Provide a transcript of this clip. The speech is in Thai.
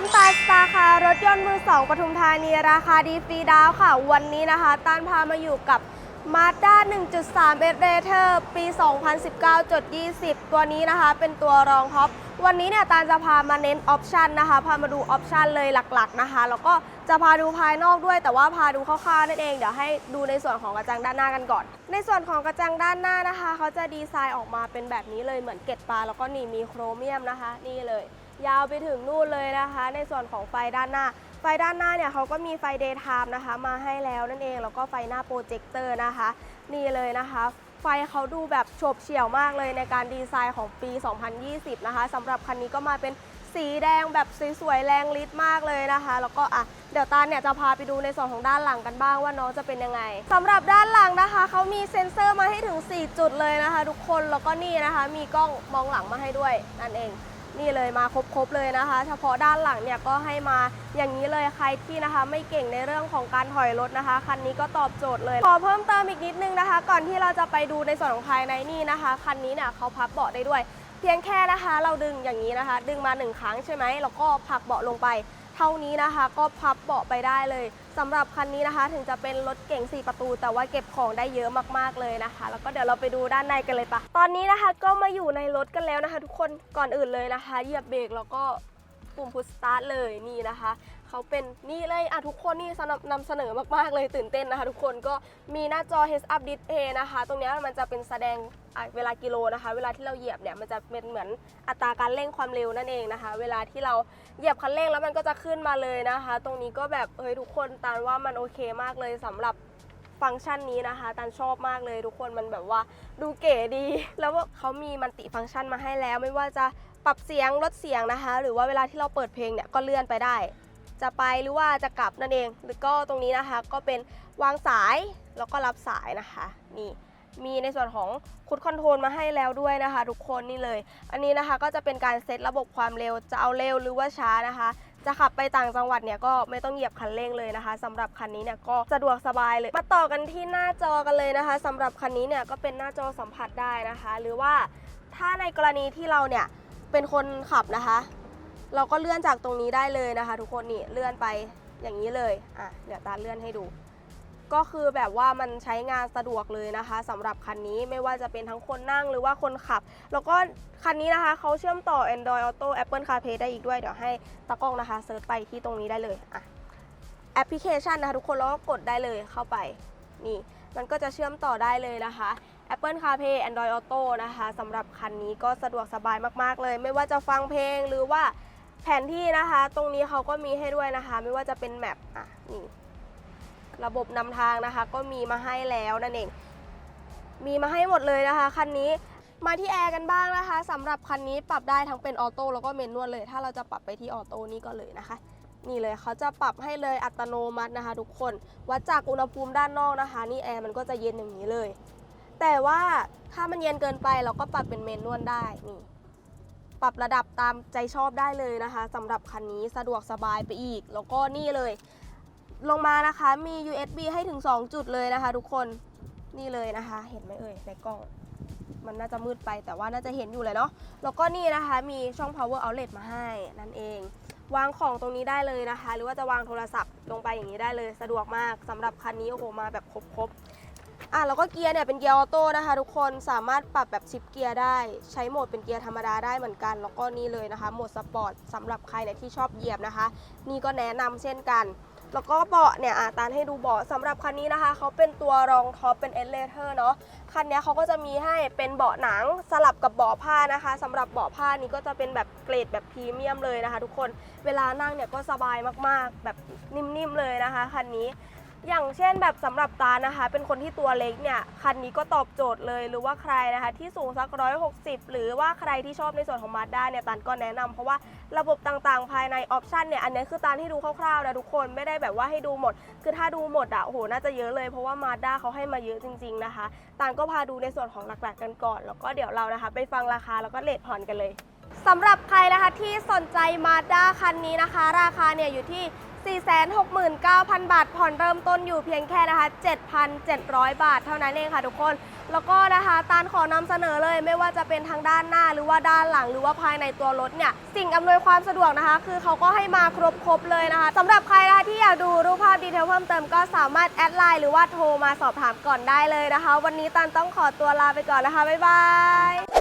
น้ำตาลสตาร์ค่ะ รถยนต์มือสองปทุมธานีราคาดีฟรีดาวค่ะ วันนี้นะคะตานพามาอยู่กับ Mazda 1.3 s r a t e r ปี 2019.20 ตัวนี้นะคะ เป็นตัวรองท็อป วันนี้เนี่ยตาลจะพามาเน้นออปชันนะคะ พามาดูออปชันเลยหลักๆนะคะ แล้วก็จะพาดูภายนอกด้วยแต่ว่าพาดูคร่าวๆนั่นเอง เดี๋ยวให้ดูในส่วนของกระจังด้านหน้ากันก่อน ในส่วนของกระจังด้านหน้านะคะ เขาจะดีไซน์ออกมาเป็นแบบนี้เลยเหมือนเกล็ดปลาแล้วก็นี่มีโครเมียมนะคะ นี่เลย ยาวไปถึงนู่นเลยนะคะ ในส่วนของไฟด้านหน้า ไฟด้านหน้าเนี่ยเขาก็มีไฟ daytime นะคะ มาให้แล้วนั่นเอง แล้วก็ไฟหน้าโปรเจคเตอร์นะคะ นี่เลยนะคะไฟเขาดูแบบโฉบเฉี่ยวมากเลยในการดีไซน์ของปี 2020 นะคะสำหรับคันนี้ก็มาเป็นสีแดงแบบสวยๆแรงฤทธิ์มากเลยนะคะ แล้วก็อะเดี๋ยวตาเนี่ยจะพาไปดูในส่วนของด้านหลังกันบ้างว่าน้องจะเป็นยังไงสำหรับด้านหลังนะคะเขามีเซ็นเซอร์มาให้ถึง 4 จุดเลยนะคะ ทุกคนแล้วก็นี่นะคะ มีกล้องมองหลังมาให้ด้วยนั่นเอง นี่เลยมาครบๆเลยนะคะ เฉพาะด้านหลังเนี่ยก็ให้มาอย่างนี้เลยใครที่นะคะไม่เก่งในเรื่องของการถอยรถนะคะคันนี้ก็ตอบโจทย์เลยขอเพิ่มเติมอีกนิดนึงนะคะ ก่อนที่เราจะไปดูในส่วนของภายในนี่นะคะคันนี้เนี่ยเขาพับเบาะได้ด้วย เพียงแค่นะคะ เราดึงอย่างนี้นะคะ ดึงมาหนึ่งครั้งใช่ไหมแล้วก็ผลักเบาะลงไป เท่านี้นะคะ ก็พับเบาะไปได้เลยสำหรับคันนี้นะคะ ถึงจะเป็นรถเก๋ง4 ประตู แต่ว่าเก็บของได้เยอะมากๆเลยนะคะ แล้วก็เดี๋ยวเราไปดูด้านในกันเลยปะตอนนี้นะคะก็มาอยู่ในรถกันแล้วนะคะ ทุกคนก่อนอื่นเลยนะคะเหยียบเบรกแล้วก็ปุ่มพุชสตาร์ทเลยนี่นะคะ เขาเป็นนี่เลยอะทุกคนนี่สนับนำเสนอมากๆเลยตื่นเต้นนะคะ ทุกคนก็มีหน้าจอ Heads Up Display นะคะ ตรงนี้มันจะเป็นแสดงเวลากิโลนะคะ เวลาที่เราเหยียบเนี่ยมันจะเป็นเหมือนอัตราการเร่งความเร็วนั่นเองนะคะ เวลาที่เราเหยียบคันเร่งแล้วมันก็จะขึ้นมาเลยนะคะ ตรงนี้ก็แบบเฮ้ยทุกคนตานว่ามันโอเคมากเลยสำหรับฟังก์ชันนี้นะคะตานชอบมากเลยทุกคนมันแบบว่าดูเก๋ดี แล้วว่าเขามีมันติฟังก์ชันมาให้แล้ว ไม่ว่าจะปรับเสียงลดเสียงนะคะ หรือว่าเวลาที่เราเปิดเพลงเนี่ยก็เลื่อนไปได้ จะไปหรือว่าจะกลับนั่นเอง หรือก็ตรงนี้นะคะ ก็เป็นวางสายแล้วก็รับสายนะคะ นี่มีในส่วนของคุดคอนโทรลมาให้แล้วด้วยนะคะ ทุกคนนี่เลย อันนี้นะคะก็จะเป็นการเซตระบบความเร็วจะเอาเร็วหรือว่าช้านะคะ จะขับไปต่างจังหวัดเนี่ยก็ไม่ต้องเหยียบคันเร่งเลยนะคะสำหรับคันนี้เนี่ยก็สะดวกสบายเลยมาต่อกันที่หน้าจอกันเลยนะคะสำหรับคันนี้เนี่ยก็เป็นหน้าจอสัมผัสได้นะคะ หรือว่าถ้าในกรณีที่เราเนี่ยเป็นคนขับนะคะ เราก็เลื่อนจากตรงนี้ได้เลยนะคะ ทุกคนนี่เลื่อนไปอย่างนี้เลยอะเดี๋ยวตาเลื่อนให้ดู ก็คือแบบว่ามันใช้งานสะดวกเลยนะคะสำหรับคันนี้ไม่ว่าจะเป็นทั้งคนนั่งหรือว่าคนขับ แล้วก็คันนี้นะคะเขาเชื่อมต่อ Android Auto Apple CarPlay ได้อีกด้วย เดี๋ยวให้ตากล้องนะคะเซิร์ชไปที่ตรงนี้ได้เลยอะแอปพลิเคชันนะคะ ทุกคนแล้วก็กดได้เลยเข้าไปนี่มันก็จะเชื่อมต่อได้เลยนะคะ Apple CarPlay Android Auto นะคะสำหรับคันนี้ก็สะดวกสบายมาก ๆ เลย ไม่ว่าจะฟังเพลงหรือว่า แผนที่นะคะ ตรงนี้เขาก็มีให้ด้วยนะคะ ไม่ว่าจะเป็นแมปอะนี่ระบบนำทางนะคะ ก็มีมาให้แล้วนั่นเอง มีมาให้หมดเลยนะคะคันนี้มาที่แอร์กันบ้างนะคะสำหรับคันนี้ปรับได้ทั้งเป็นออโต้แล้วก็เมนนวลเลย ถ้าเราจะปรับไปที่ออโต้นี่ก็เลยนะคะ นี่เลยเขาจะปรับให้เลยอัตโนมัตินะคะ ทุกคนวัดจากอุณหภูมิด้านนอกนะคะ นี่แอร์มันก็จะเย็นอย่างนี้เลย แต่ว่าถ้ามันเย็นเกินไปเราก็ปรับเป็นเมนนวลได้นี่ ปรับระดับตามใจชอบได้เลยนะคะสำหรับคันนี้สะดวกสบายไปอีก แล้วก็นี่เลย ลงมานะคะมี USB ให้ถึง 2 จุดเลยนะคะ ทุกคนนี่เลยนะคะ เห็นไหมเอ่ยในกล้องมันน่าจะมืดไปแต่ว่าน่าจะเห็นอยู่เลยเนาะแล้วก็นี่นะคะมีช่อง power outlet มาให้นั่นเอง วางของตรงนี้ได้เลยนะคะ หรือว่าจะวางโทรศัพท์ลงไปอย่างนี้ได้เลย สะดวกมากสำหรับคันนี้โอ้โหมาแบบครบๆ อะแล้วก็เกียร์เนี่ยเป็นเกียร์ออโต้นะคะ ทุกคนสามารถปรับแบบชิปเกียร์ได้ ใช้โหมดเป็นเกียร์ธรรมดาได้เหมือนกัน แล้วก็นี่เลยนะคะโหมดสปอร์ตสำหรับใครเนี่ยที่ชอบเหยียบนะคะ นี่ก็แนะนำเช่นกัน แล้วก็เบาะเนี่ยอะตานให้ดูเบาะสำหรับคันนี้นะคะเขาเป็นตัวรองท็อปเป็นเอสเลเทอร์เนาะคันนี้เขาก็จะมีให้เป็นเบาะหนังสลับกับเบาะผ้านะคะสำหรับเบาะผ้านี้ก็จะเป็นแบบเกรดแบบพรีเมียมเลยนะคะ ทุกคนเวลานั่งเนี่ยก็สบายมากๆ แบบนิ่มๆเลยนะคะคันนี้ อย่างเช่นแบบสำหรับตานะคะ เป็นคนที่ตัวเล็กเนี่ยคันนี้ก็ตอบโจทย์เลยหรือว่าใครนะคะที่สูงสักร้อยหรือว่าใครที่ชอบในส่วนของมาด้าเนี่ยตันก็แนะนำเพราะว่าระบบต่างๆ ภายในออปชันเนี่ยอันนี้คือตานให้ดูคร่าวๆนะทุกคนไม่ได้แบบว่าให้ดูหมด คือถ้าดูหมดอะโอ้โหน่าจะเยอะเลยเพราะว่ามาด้าเขาให้มาเยอะจริง ๆนะคะตานก็พาดูในส่วนของหลักๆกันก่อน แล้วก็เดี๋ยวเรานะคะ ไปฟังราคาแล้วก็เลทผ่อนกันเลยสำหรับใครนะคะที่สนใจมาด้าคันนี้นะคะ ราคาเนี่ยอยู่ที่ 469,000 บาท ผ่อนเริ่มต้นอยู่เพียงแค่นะคะ 7,700 บาทเท่านั้นเองค่ะทุกคน แล้วก็นะคะตานขอนำเสนอเลยไม่ว่าจะเป็นทางด้านหน้าหรือว่าด้านหลังหรือว่าภายในตัวรถเนี่ย สิ่งอำนวยความสะดวกนะคะ คือเขาก็ให้มาครบๆเลยนะคะสำหรับใครนะคะที่อยากดูรูปภาพดีเทลเพิ่มเติมก็สามารถแอดไลน์หรือว่าโทรมาสอบถามก่อนได้เลยนะคะ วันนี้ตันต้องขอตัวลาไปก่อนนะคะบ๊ายบาย